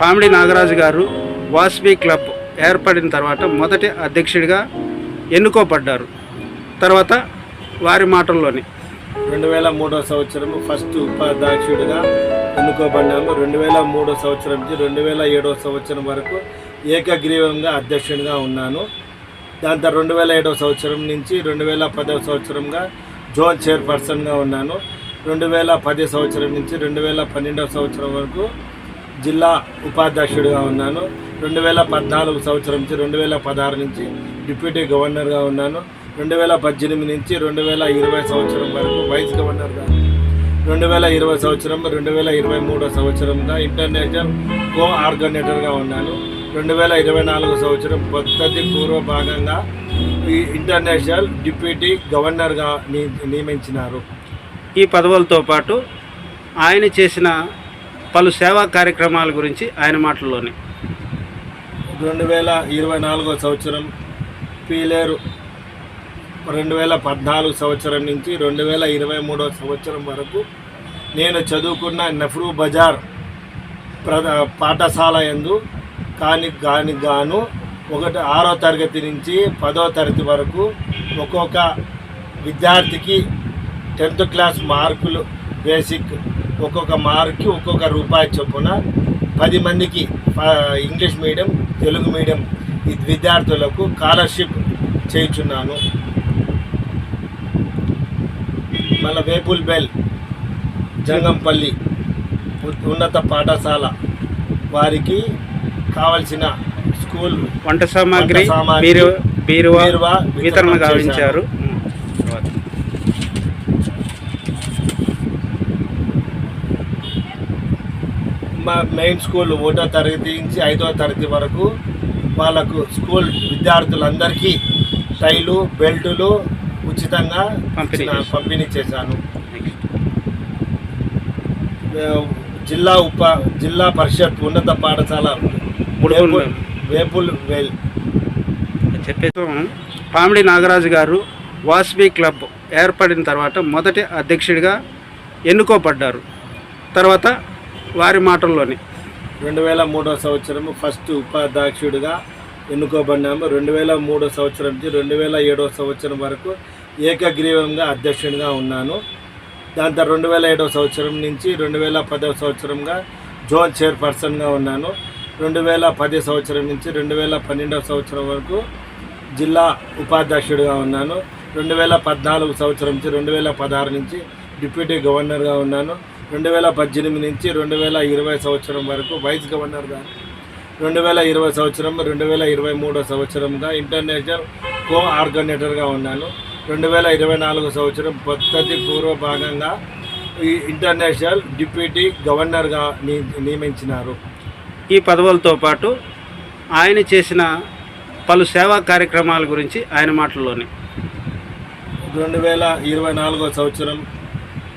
పామిడి నాగరాజు గారు వాస్పీ క్లబ్ ఏర్పడిన తర్వాత మొదటి అధ్యక్షుడిగా ఎన్నుకోబడ్డారు. తర్వాత వారి మాటల్లోని. రెండు వేల మూడో సంవత్సరం ఫస్ట్ ఉపాధ్యక్షుడిగా ఎన్నుకోబడినాము రెండు వేల మూడో సంవత్సరం నుంచి రెండు వేల ఏడో సంవత్సరం వరకు ఏకగ్రీవంగా అధ్యక్షుడిగా ఉన్నాను. దాని తర్వాత రెండు వేల ఏడో సంవత్సరం నుంచి రెండు వేల పదవ సంవత్సరంగా జోన్ చైర్పర్సన్గా ఉన్నాను. రెండు వేల పది సంవత్సరం నుంచి రెండు వేల పన్నెండవ సంవత్సరం వరకు జిల్లా ఉపాధ్యక్షుడిగా ఉన్నాను. రెండు వేల పద్నాలుగు సంవత్సరం నుంచి రెండు వేల పదహారు నుంచి డిప్యూటీ గవర్నర్గా ఉన్నాను. రెండు వేల పద్దెనిమిది నుంచి రెండు వేల ఇరవై సంవత్సరం వరకు వైస్ గవర్నర్గా. రెండు వేల ఇరవై సంవత్సరం రెండు వేల ఇరవై మూడో సంవత్సరంగా ఇంటర్నేషనల్ కో ఆర్గనేటర్గా ఉన్నాను. రెండు వేల ఇరవై నాలుగు సంవత్సరం పద్ధతి పూర్వ భాగంగా ఈ ఇంటర్నేషనల్ డిప్యూటీ గవర్నర్గా ని- నియమించినారు. ఈ పదవులతో పాటు ఆయన చేసిన పలు సేవా కార్యక్రమాల గురించి ఆయన మాటల్లోని. రెండు వేల ఇరవై నాలుగో సంవత్సరం పీలేరు రెండు వేల పద్నాలుగు సంవత్సరం నుంచి రెండు వేల ఇరవై మూడో సంవత్సరం వరకు నేను చదువుకున్న నెహ్రూ బజార్ ప్రధా పాఠశాల యందు కాని గాను ఒకటి ఆరో తరగతి నుంచి పదో తరగతి వరకు ఒక్కొక్క విద్యార్థికి టెన్త్ క్లాస్ మార్కులు బేసిక్ ఒక్కొక్క మార్క్కి ఒక్కొక్క రూపాయి చొప్పున పది మందికి ఇంగ్లీష్ మీడియం తెలుగు మీడియం విద్యార్థులకు స్కాలర్షిప్ చేయుచున్నాను. మళ్ళీ వేపుల్ బెల్ జంగంపల్లి ఉన్నత పాఠశాల వారికి కావలసిన స్కూల్ వంట సామాగ్రి బీరువా వితరణ గావించారు. మా మెయిన్ స్కూల్ ఒకటో తరగతి నుంచి ఐదో తరగతి వరకు వాళ్ళకు స్కూల్ విద్యార్థులందరికీ టైలు బెల్టులు ఉచితంగా పంపిణీ చేశాను జిల్లా ఉప జిల్లా పరిషత్ ఉన్నత పాఠశాల వేపుల్ వేల్. చెప్పేసి పామిడి నాగరాజు గారు వాస్బీ క్లబ్ ఏర్పడిన తర్వాత మొదటి అధ్యక్షుడిగా ఎన్నుకోబడ్డారు. తర్వాత వారి మాటల్లోని. రెండు వేల మూడో సంవత్సరం ఫస్ట్ ఉపాధ్యక్షుడిగా ఎన్నుకోబడినాము. రెండు వేల మూడో సంవత్సరం నుంచి రెండు వేల ఏడో సంవత్సరం వరకు ఏకగ్రీవంగా అధ్యక్షుడిగా ఉన్నాను. దాని తర్వాత రెండు వేల ఏడో సంవత్సరం నుంచి రెండు వేల పదవ సంవత్సరంగా జోన్ చైర్పర్సన్గా ఉన్నాను. రెండు వేల పది సంవత్సరం నుంచి రెండు వేల పన్నెండవ సంవత్సరం వరకు జిల్లా ఉపాధ్యక్షుడిగా ఉన్నాను. రెండు వేల పద్నాలుగు సంవత్సరం నుంచి రెండు వేల పదహారు నుంచి డిప్యూటీ గవర్నర్గా ఉన్నాను. రెండు వేల పద్దెనిమిది నుంచి రెండు వేల ఇరవై సంవత్సరం వరకు వైస్ గవర్నర్గా రెండు వేల ఇరవై సంవత్సరం రెండు వేల ఇరవై మూడో సంవత్సరంగా ఇంటర్నేషనల్ కో ఆర్గనేటర్గా ఉన్నాను. రెండు వేల ఇరవై నాలుగు సంవత్సరం పద్ధతి పూర్వ భాగంగా ఈ ఇంటర్నేషనల్ డిప్యూటీ గవర్నర్గా నియమించినారు. ఈ పదవులతో పాటు ఆయన చేసిన పలు సేవా కార్యక్రమాల గురించి ఆయన మాటల్లోని. రెండు వేల ఇరవై నాలుగో సంవత్సరం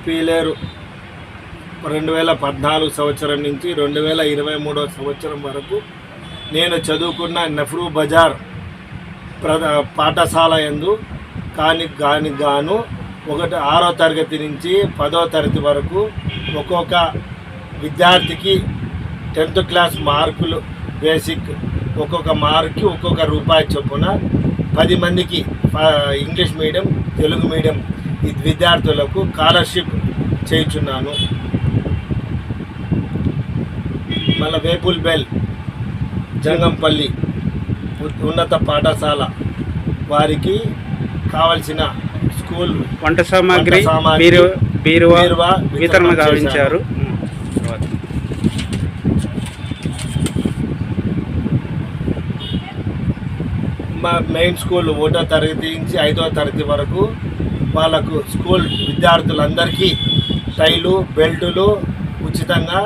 పీలేరు రెండు వేల పద్నాలుగు సంవత్సరం నుంచి రెండు వేల ఇరవై మూడో సంవత్సరం వరకు నేను చదువుకున్న నెహ్రూ బజార్ ప్రధా పాఠశాల యందు కాని కాని గాను ఒకటి ఆరో తరగతి నుంచి పదో తరగతి వరకు ఒక్కొక్క విద్యార్థికి టెన్త్ క్లాస్ మార్కులు బేసిక్ ఒక్కొక్క మార్క్కి ఒక్కొక్క రూపాయి చొప్పున పది మందికి ఇంగ్లీష్ మీడియం తెలుగు మీడియం విద్యార్థులకు స్కాలర్షిప్ చేయుచున్నాను. మళ్ళీ వేపుల్ బెల్ జంగంపల్లి ఉన్నత పాఠశాల వారికి కావలసిన స్కూల్ వంట సామాగ్రి సామాగ్రి, బీరువా వితరణ గావించారు. మా మెయిన్ స్కూల్ ఒకటో తరగతి నుంచి ఐదో తరగతి వరకు వాళ్ళకు స్కూల్ విద్యార్థులందరికీ టైలు బెల్టులు ఉచితంగా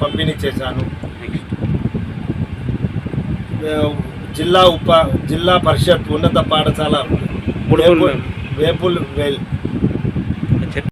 పంపిణీ చేశాను. జిల్లా ఉప జిల్లా పరిషత్ ఉన్నత పాఠశాల వేపుల్ వేల్